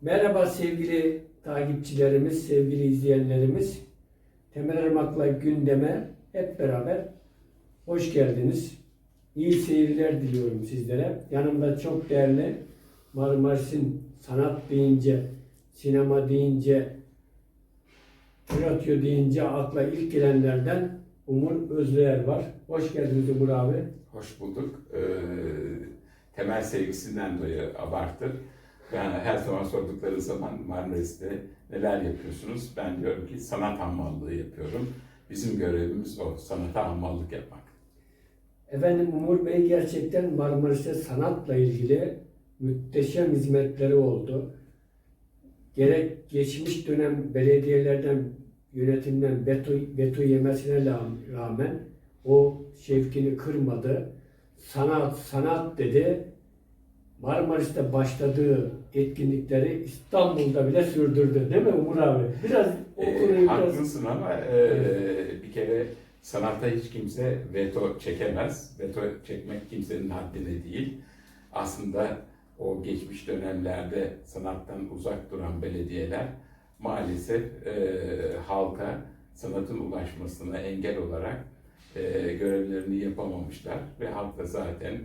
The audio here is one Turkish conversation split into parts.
Merhaba sevgili takipçilerimiz, sevgili izleyenlerimiz. Temel Irmak'la gündeme hep beraber hoş geldiniz. İyi seyirler diliyorum sizlere. Yanımda çok değerli Marmaris'in sanat deyince, sinema deyince, tiyatro deyince akla ilk gelenlerden Umur Özreyer var. Hoş geldiniz Umur abi. Hoş bulduk. Ee, temel sevgisinden dolayı abartır. Ben her zaman sordukları zaman Marmaris'te neler yapıyorsunuz? Ben diyorum ki sanat hammallığı yapıyorum. Bizim görevimiz o, sanata hammallık yapmak. Efendim Umur Bey gerçekten Marmaris'te sanatla ilgili muhteşem hizmetleri oldu. Gerek geçmiş dönem belediyelerden yönetimden veto, veto yemesine rağmen o şevkini kırmadı. Sanat, sanat dedi. Marmaris'te başladığı etkinlikleri İstanbul'da bile sürdürdü. Değil mi Umur abi? Biraz o Ee, konuyu biraz... haklısın ama e, bir kere sanatta hiç kimse veto çekemez. Veto çekmek kimsenin haddine değil. Aslında o geçmiş dönemlerde sanattan uzak duran belediyeler maalesef e, halka sanatın ulaşmasına engel olarak e, görevlerini yapamamışlar ve halk da zaten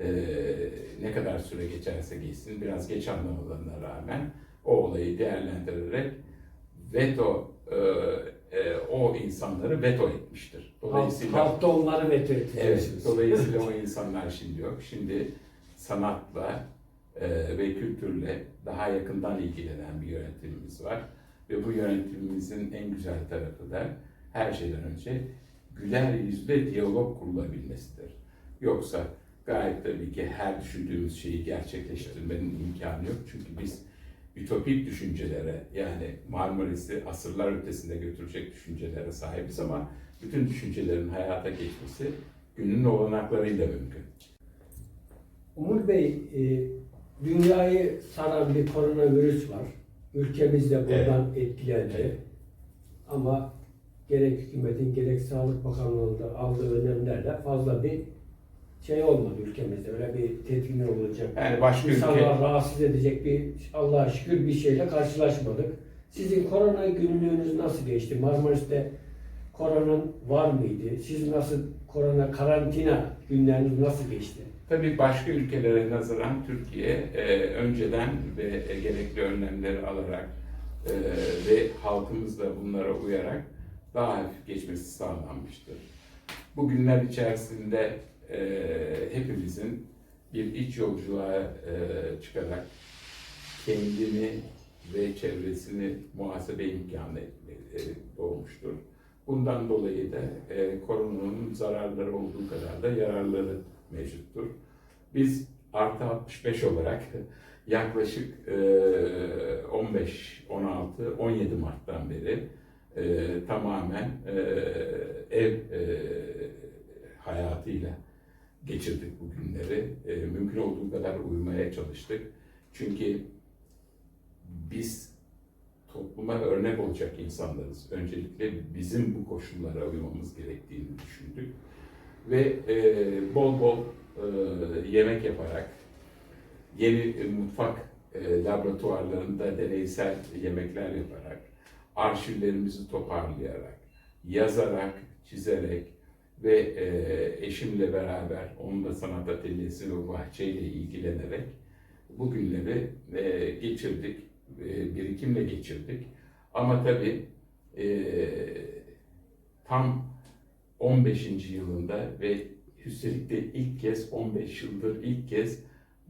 e, ne kadar süre geçerse geçsin biraz geç anlamalarına rağmen o olayı değerlendirerek veto e, e, o insanları veto etmiştir. Dolayısıyla Halkta onları veto Evet, edeceksiniz. dolayısıyla o insanlar şimdi yok. Şimdi sanatla e, ve kültürle daha yakından ilgilenen bir yönetimimiz var. Ve bu yönetimimizin en güzel tarafı da her şeyden önce güler yüzle diyalog kurulabilmesidir. Yoksa gayet tabii ki her düşündüğümüz şeyi gerçekleştirmenin imkanı yok. Çünkü biz ütopik düşüncelere yani Marmaris'i asırlar ötesinde götürecek düşüncelere sahibiz ama bütün düşüncelerin hayata geçmesi günün olanaklarıyla mümkün. Umur Bey, e, dünyayı saran bir koronavirüs var. Ülkemiz de buradan etkilendi. Evet. Ama gerek hükümetin gerek Sağlık Bakanlığı'nda aldığı önlemlerle fazla bir şey olmadı ülkemizde. Öyle bir tedirgin olacak. Yani başka İnsanlar ülke rahatsız edecek bir Allah'a şükür bir şeyle karşılaşmadık. Sizin korona günlüğünüz nasıl geçti? Marmaris'te koronanın var mıydı? Siz nasıl korona karantina günleriniz nasıl geçti? tabii başka ülkelere nazaran Türkiye e, önceden ve e, gerekli önlemleri alarak e, ve halkımız da bunlara uyarak daha hafif geçmesi sağlanmıştır. Bu günler içerisinde e, hepimizin bir iç yolculuğa e, çıkarak kendini ve çevresini muhasebe imkanı e, doğmuştur. Bundan dolayı da e, koronanın zararları olduğu kadar da yararları mevcuttur. Biz artı 65 olarak yaklaşık e, 15, 16, 17 Mart'tan beri e, tamamen e, ev e, hayatıyla geçirdik bu günleri. E, mümkün olduğu kadar uyumaya çalıştık. Çünkü biz topluma örnek olacak insanlarız. Öncelikle bizim bu koşullara uymamız gerektiğini düşündük. Ve e, bol bol e, yemek yaparak, yeni e, mutfak e, laboratuvarlarında deneysel yemekler yaparak, arşivlerimizi toparlayarak, yazarak, çizerek ve e, eşimle beraber, onun da sanat atölyesi ve bahçeyle ilgilenerek bu günleri e, geçirdik, e, birikimle geçirdik. Ama tabii e, tam 15. yılında ve üstelik de ilk kez 15 yıldır ilk kez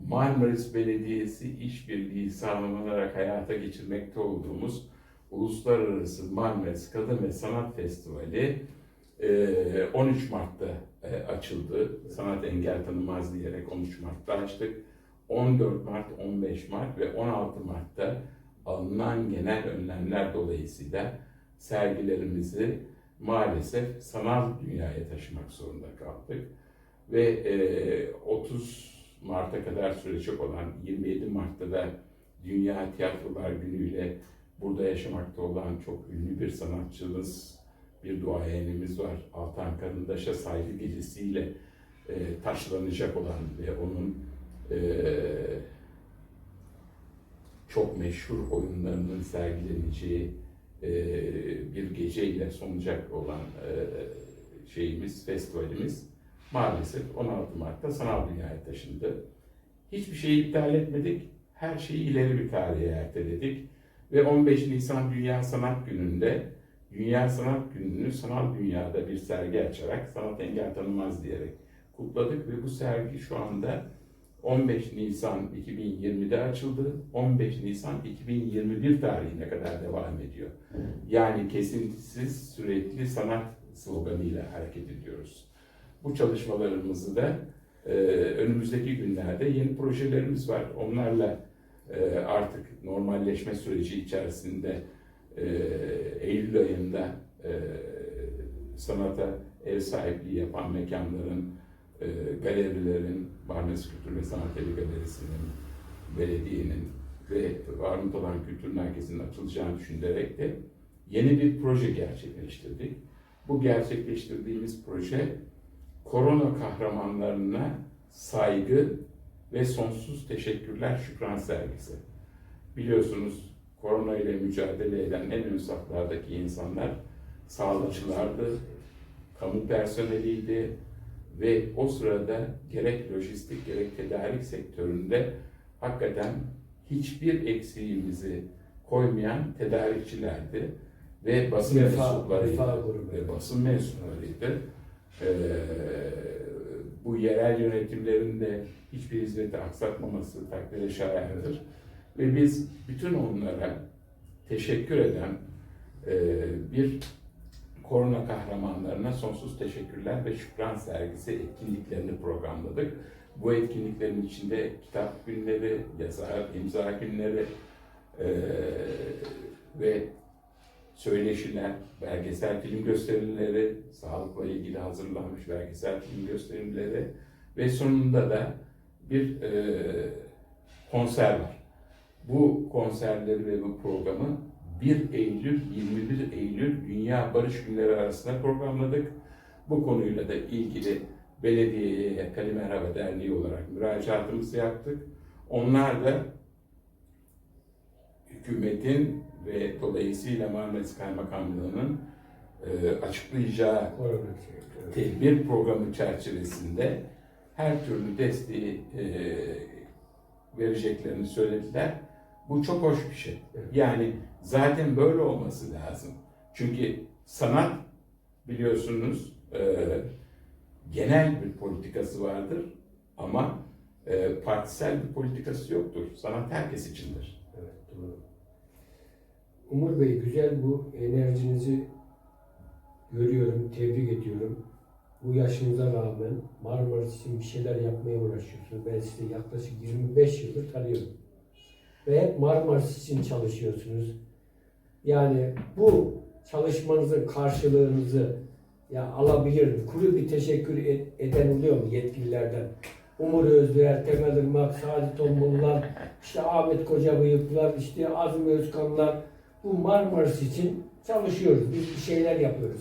Marmaris Belediyesi işbirliği sağlanarak hayata geçirmekte olduğumuz Uluslararası Marmaris Kadın ve Sanat Festivali 13 Mart'ta e, açıldı. Sanat engel tanımaz diyerek 13 Mart'ta açtık. 14 Mart, 15 Mart ve 16 Mart'ta alınan genel önlemler dolayısıyla sergilerimizi maalesef sanal dünyaya taşımak zorunda kaldık. Ve e, 30 Mart'a kadar sürecek olan 27 Mart'ta da Dünya Tiyatrolar Günü'yle burada yaşamakta olan çok ünlü bir sanatçımız, bir duayenimiz var. Altan Karındaş'a saygı gecesiyle e, taşlanacak olan ve onun e, çok meşhur oyunlarının sergileneceği e, bir geceyle sonacak olan e, şeyimiz, festivalimiz maalesef 16 Mart'ta sanal dünyaya taşındı. Hiçbir şeyi iptal etmedik, her şeyi ileri bir tarihe erteledik ve 15 Nisan Dünya Sanat Günü'nde Dünya Sanat Günü'nü sanal dünyada bir sergi açarak sanat engel tanımaz diyerek kutladık ve bu sergi şu anda 15 Nisan 2020'de açıldı. 15 Nisan 2021 tarihine kadar devam ediyor. Yani kesintisiz sürekli sanat sloganıyla hareket ediyoruz. Bu çalışmalarımızı da e, önümüzdeki günlerde yeni projelerimiz var. Onlarla e, artık normalleşme süreci içerisinde e, Eylül ayında e, sanata ev sahipliği yapan mekanların, e, galerilerin, Marmaris Kültür ve Sanat Evi Galerisi'nin, belediyenin ve Armut olan Kültür Merkezi'nin açılacağını düşünerek de yeni bir proje gerçekleştirdik. Bu gerçekleştirdiğimiz proje korona kahramanlarına saygı ve sonsuz teşekkürler şükran sergisi. Biliyorsunuz korona ile mücadele eden en ön saflardaki insanlar sağlıkçılardı, kamu personeliydi ve o sırada gerek lojistik gerek tedarik sektöründe hakikaten hiçbir eksiğimizi koymayan tedarikçilerdi ve basın Vefa- mensuplarıydı. vefa. Ve basın mensuplarıydı. Ee, bu yerel yönetimlerin de hiçbir hizmeti aksatmaması takdire şayandır. Ve biz bütün onlara teşekkür eden e, bir korona kahramanlarına sonsuz teşekkürler ve şükran sergisi etkinliklerini programladık. Bu etkinliklerin içinde kitap günleri, yazar, imza günleri e, ve söyleşiler, belgesel film gösterimleri, sağlıkla ilgili hazırlanmış belgesel film gösterimleri ve sonunda da bir e, konser var. Bu konserleri ve bu programı 1 Eylül 21 Eylül Dünya Barış Günleri arasında programladık. Bu konuyla da ilgili belediyeye Kali Merhaba Derneği olarak müracaatımızı yaptık. Onlar da hükümetin ve dolayısıyla Marmaris Kaymakamlığı'nın e, açıklayacağı tedbir programı çerçevesinde her türlü desteği e, vereceklerini söylediler. Bu çok hoş bir şey. Yani zaten böyle olması lazım. Çünkü sanat biliyorsunuz e, genel bir politikası vardır ama e, partisel bir politikası yoktur. Sanat herkes içindir. Evet, doğru. Umur Bey güzel bu enerjinizi görüyorum, tebrik ediyorum. Bu yaşınıza rağmen Marmaris için bir şeyler yapmaya uğraşıyorsunuz. Ben sizi yaklaşık 25 yıldır tanıyorum. Ve hep Marmaris için çalışıyorsunuz. Yani bu çalışmanızın karşılığınızı ya alabilir mi? Kuru bir teşekkür ed- eden oluyor mu yetkililerden? Umur Özdeğer, Temel Irmak, Sadi Tombullar, işte Ahmet Kocabıyıklar, işte Azmi Özkanlar. Bu Marmaris için çalışıyoruz. Biz bir şeyler yapıyoruz.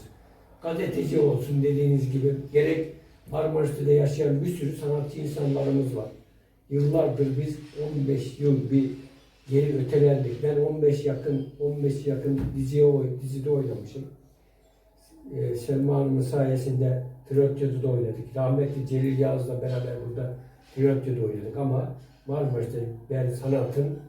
Gazeteci olsun dediğiniz gibi gerek Marmaris'te de yaşayan bir sürü sanatçı insanlarımız var. Yıllardır biz 15 yıl bir geri ötelendik. Ben 15 yakın 15 yakın diziye oy- dizide oynamışım. Ee, Selma Hanım'ın sayesinde Triyotyo'da oynadık. Rahmetli Celil Yağız'la beraber burada Triyotyo'da oynadık ama Marmaris'te ben sanatın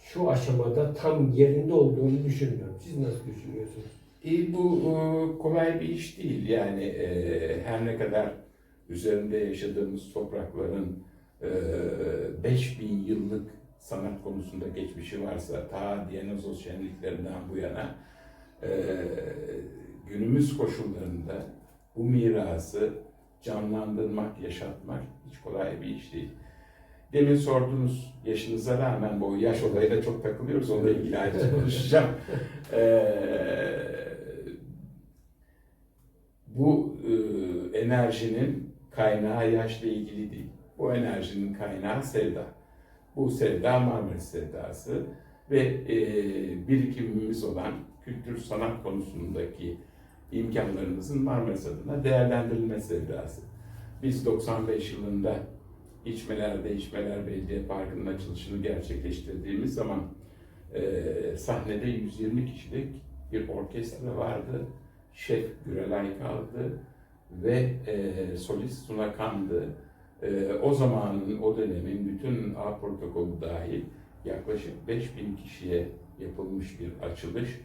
şu aşamada tam yerinde olduğunu düşünmüyorum. Siz nasıl düşünüyorsunuz? E, bu e, kolay bir iş değil. Yani e, her ne kadar üzerinde yaşadığımız toprakların e, 5000 yıllık sanat konusunda geçmişi varsa ta Dionysos şenliklerinden bu yana e, günümüz koşullarında bu mirası canlandırmak, yaşatmak hiç kolay bir iş değil. Demin sorduğunuz yaşınıza rağmen bu yaş olayına çok takılıyoruz. Onunla ilgili ayrıca konuşacağım. Ee, bu e, enerjinin kaynağı yaşla ilgili değil. Bu enerjinin kaynağı sevda. Bu sevda Marmaris sevdası ve e, birikimimiz olan kültür sanat konusundaki imkanlarımızın Marmaris adına değerlendirilme sevdası. Biz 95 yılında İçmelerde İçmeler Belediye Parkı'nın açılışını gerçekleştirdiğimiz zaman e, sahnede 120 kişilik bir orkestra vardı. Şef Gürel Aykal'dı ve e, solist Suna Kan'dı. E, o zamanın, o dönemin bütün A protokolü dahil yaklaşık 5000 kişiye yapılmış bir açılış.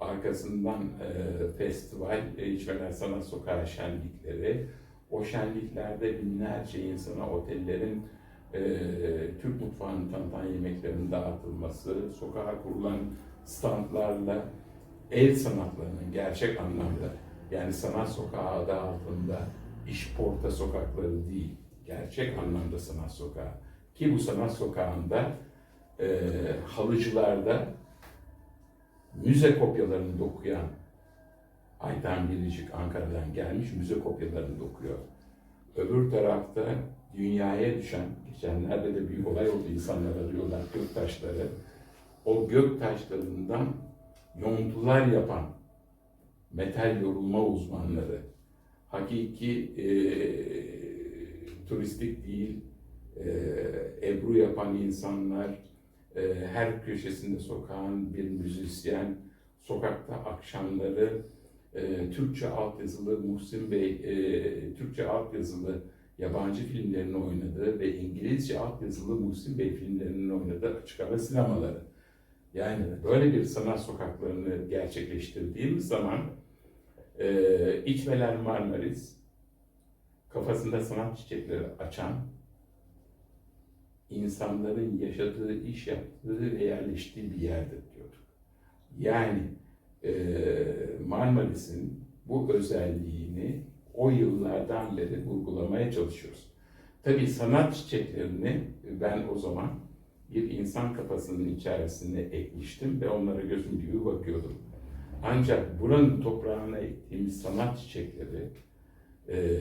Arkasından e, festival, e, İçmeler Sanat Sokağı şenlikleri, o şenliklerde binlerce insana otellerin e, Türk mutfağını tanıtan yemeklerin dağıtılması, sokağa kurulan standlarla el sanatlarının gerçek anlamda yani sanat sokağı adı altında işporta sokakları değil, gerçek anlamda sanat sokağı. Ki bu sanat sokağında e, halıcılarda müze kopyalarını dokuyan Ayten Biricik Ankara'dan gelmiş müze kopyalarını dokuyor. Öbür tarafta dünyaya düşen, geçenlerde de büyük olay oldu insanlar arıyorlar gök taşları. O gök taşlarından yontular yapan metal yorulma uzmanları, hakiki e, turistik değil, e, ebru yapan insanlar, e, her köşesinde sokağın bir müzisyen, sokakta akşamları e, Türkçe altyazılı Muhsin Bey, e, Türkçe altyazılı yabancı filmlerini oynadığı ve İngilizce altyazılı Muhsin Bey filmlerinin oynadığı açık hava sinemaları. Yani böyle bir sanat sokaklarını gerçekleştirdiğimiz zaman e, İçmeler Marmaris kafasında sanat çiçekleri açan insanların yaşadığı, iş yaptığı ve yerleştiği bir yerdir diyorduk. Yani e, Marmaris'in bu özelliğini o yıllardan beri vurgulamaya çalışıyoruz. Tabii sanat çiçeklerini ben o zaman bir insan kafasının içerisine ekmiştim ve onlara gözüm gibi bakıyordum. Ancak buranın toprağına ektiğimiz sanat çiçekleri e,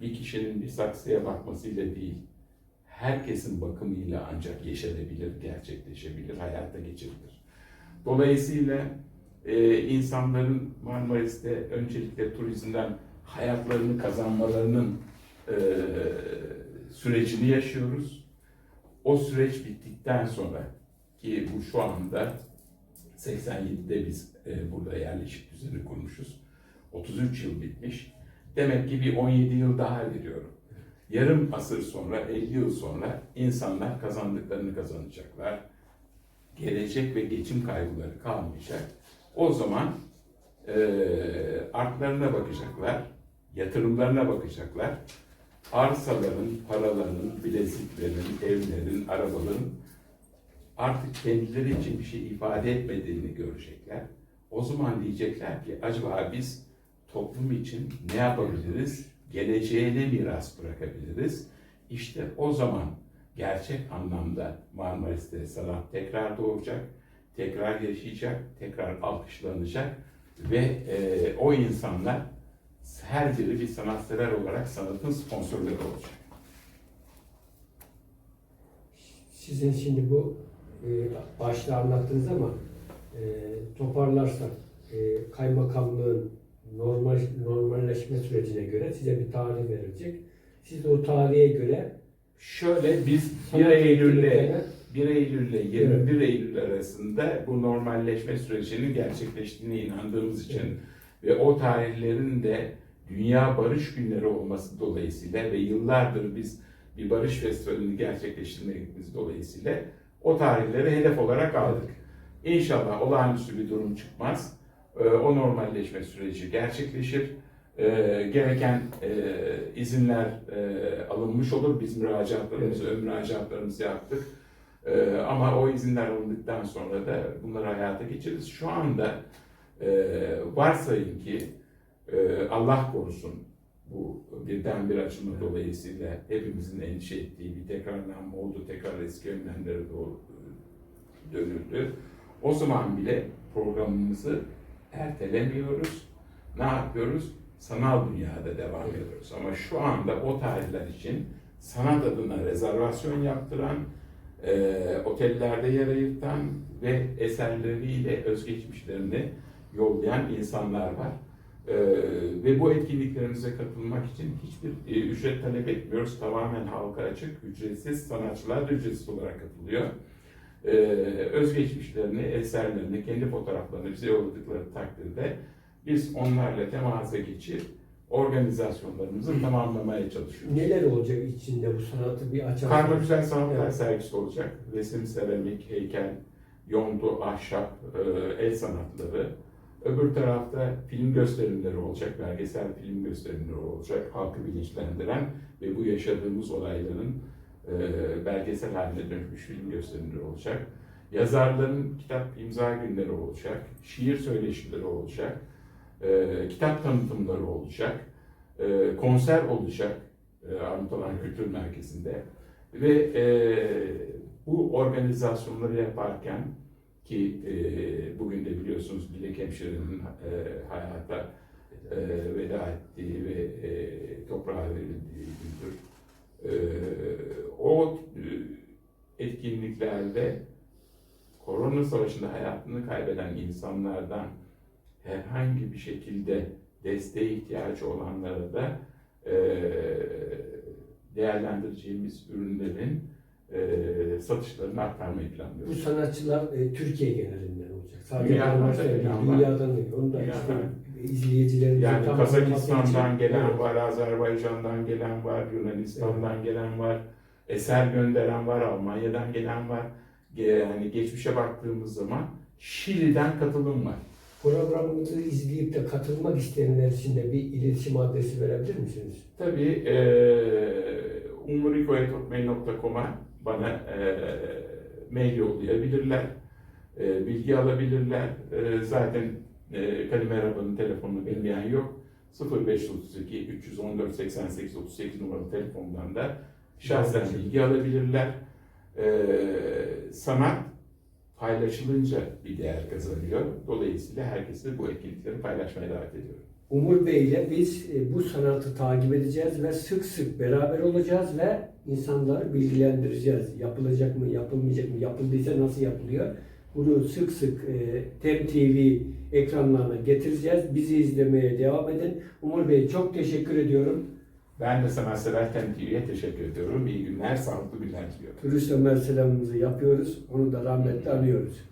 bir kişinin bir saksıya bakmasıyla değil, herkesin bakımıyla ancak yeşerebilir, gerçekleşebilir, hayata geçirilir. Dolayısıyla e, insanların Marmaris'te öncelikle turizmden hayatlarını kazanmalarının e, sürecini yaşıyoruz. O süreç bittikten sonra ki bu şu anda 87'de biz e, burada yerleşik düzeni kurmuşuz. 33 yıl bitmiş. Demek ki bir 17 yıl daha veriyorum. Yarım asır sonra, 50 yıl sonra insanlar kazandıklarını kazanacaklar. Gelecek ve geçim kaygıları kalmayacak. O zaman e, artlarına bakacaklar, yatırımlarına bakacaklar. Arsaların, paraların, bileziklerin, evlerin, arabaların artık kendileri için bir şey ifade etmediğini görecekler. O zaman diyecekler ki acaba biz toplum için ne yapabiliriz? Geleceğe ne miras bırakabiliriz? İşte o zaman gerçek anlamda Marmaris'te sanat tekrar doğacak, tekrar yaşayacak, tekrar alkışlanacak ve e, o insanlar her biri bir sanatsever olarak sanatın sponsorları olacak. Sizin şimdi bu e, başta anlattınız ama e, toparlarsak e, kaymakamlığın normal normalleşme sürecine göre size bir tarih verilecek. Siz de o tarihe göre Şöyle biz 1 sanat Eylül'le etkinliklerine 1 Eylül ile 21 Eylül arasında bu normalleşme sürecinin gerçekleştiğine inandığımız için ve o tarihlerin de Dünya Barış Günleri olması dolayısıyla ve yıllardır biz bir barış festivalini gerçekleştirmemiz dolayısıyla o tarihleri hedef olarak aldık. İnşallah olağanüstü bir durum çıkmaz. Ee, O normalleşme süreci gerçekleşir. Ee, Gereken e, izinler e, alınmış olur. Biz müracaatlarımızı, ön müracaatlarımızı yaptık. Ee, Ama o izinler alındıktan sonra da bunları hayata geçiririz. Şu anda e, varsayın ki e, Allah korusun bu birdenbire açılma dolayısıyla hepimizin endişe ettiği bir tekrarlanma oldu. Tekrar eski önlemlere doğru e, dönüldü. O zaman bile programımızı ertelemiyoruz. Ne yapıyoruz? Sanal dünyada devam ediyoruz. Ama şu anda o tarihler için sanat adına rezervasyon yaptıran, e, otellerde yer ayırtan ve eserleriyle özgeçmişlerini yollayan insanlar var. Ee, ve bu etkinliklerimize katılmak için hiçbir e, ücret talep etmiyoruz. Tamamen halka açık, ücretsiz, sanatçılar da ücretsiz olarak katılıyor. Ee, özgeçmişlerini, eserlerini, kendi fotoğraflarını bize yolladıkları takdirde biz onlarla temasa geçip organizasyonlarımızı tamamlamaya çalışıyoruz. Neler olacak içinde bu sanatı bir açalım. Karma Güzel Sanatlar Evet. sergisi olacak. Resim, seramik, heykel, yontu, ahşap, e, el sanatları. Öbür tarafta film gösterimleri olacak, belgesel film gösterimleri olacak. Halkı bilinçlendiren ve bu yaşadığımız olayların e, belgesel haline dönüşmüş film gösterimleri olacak. Yazarların kitap imza günleri olacak, şiir söyleşileri olacak, e, kitap tanıtımları olacak, e, konser olacak e, Armut Alan Kültür Merkezi'nde. Ve e, bu organizasyonları yaparken ki e, bugün de biliyorsunuz Dilek Hemşire'nin e, hayata e, veda ettiği ve e, toprağa verildiği gündür. E, o e, etkinliklerde korona savaşında hayatını kaybeden insanlardan herhangi bir şekilde desteğe ihtiyacı olanlara da e, değerlendireceğimiz ürünlerin e, satışlarını arttırmayı Bu planlıyoruz. sanatçılar e, Türkiye genelinden olacak. Sadece Dünyadan Marmaris'te da değil, gelen var. dünyadan değil. Onu da işte Dünyadan. izleyicilerimize Yani Kazakistan'dan gelen Evet. var, Azerbaycan'dan gelen var, Yunanistan'dan gelen var, eser gönderen var, Almanya'dan gelen var. Yani geçmişe baktığımız zaman Şili'den katılım var. Programımızı izleyip de katılmak isteyenler için de bir iletişim adresi verebilir misiniz? Tabii eee umurikoyetokmey.com'a bana eee mail yollayabilirler, eee, bilgi alabilirler. Eee, zaten eee Kadim Eraba'nın telefonunu bilmeyen yok. 0532 314 88 38 numaralı telefondan da şahsen bilgi alabilirler. Eee sanat paylaşılınca bir değer kazanıyor. Dolayısıyla herkesi bu etkinlikleri paylaşmaya davet ediyorum. Umur Bey ile biz e, bu sanatı takip edeceğiz ve sık sık beraber olacağız ve insanları bilgilendireceğiz. Yapılacak mı, yapılmayacak mı, yapıldıysa nasıl yapılıyor? Bunu sık sık e, TEM TV ekranlarına getireceğiz. Bizi izlemeye devam edin. Umur Bey çok teşekkür ediyorum. Ben de Sanatsever TV'ye teşekkür ediyorum. İyi günler, sağlıklı günler diliyorum. Turist Ömer selamımızı yapıyoruz. Onu da rahmetle anıyoruz.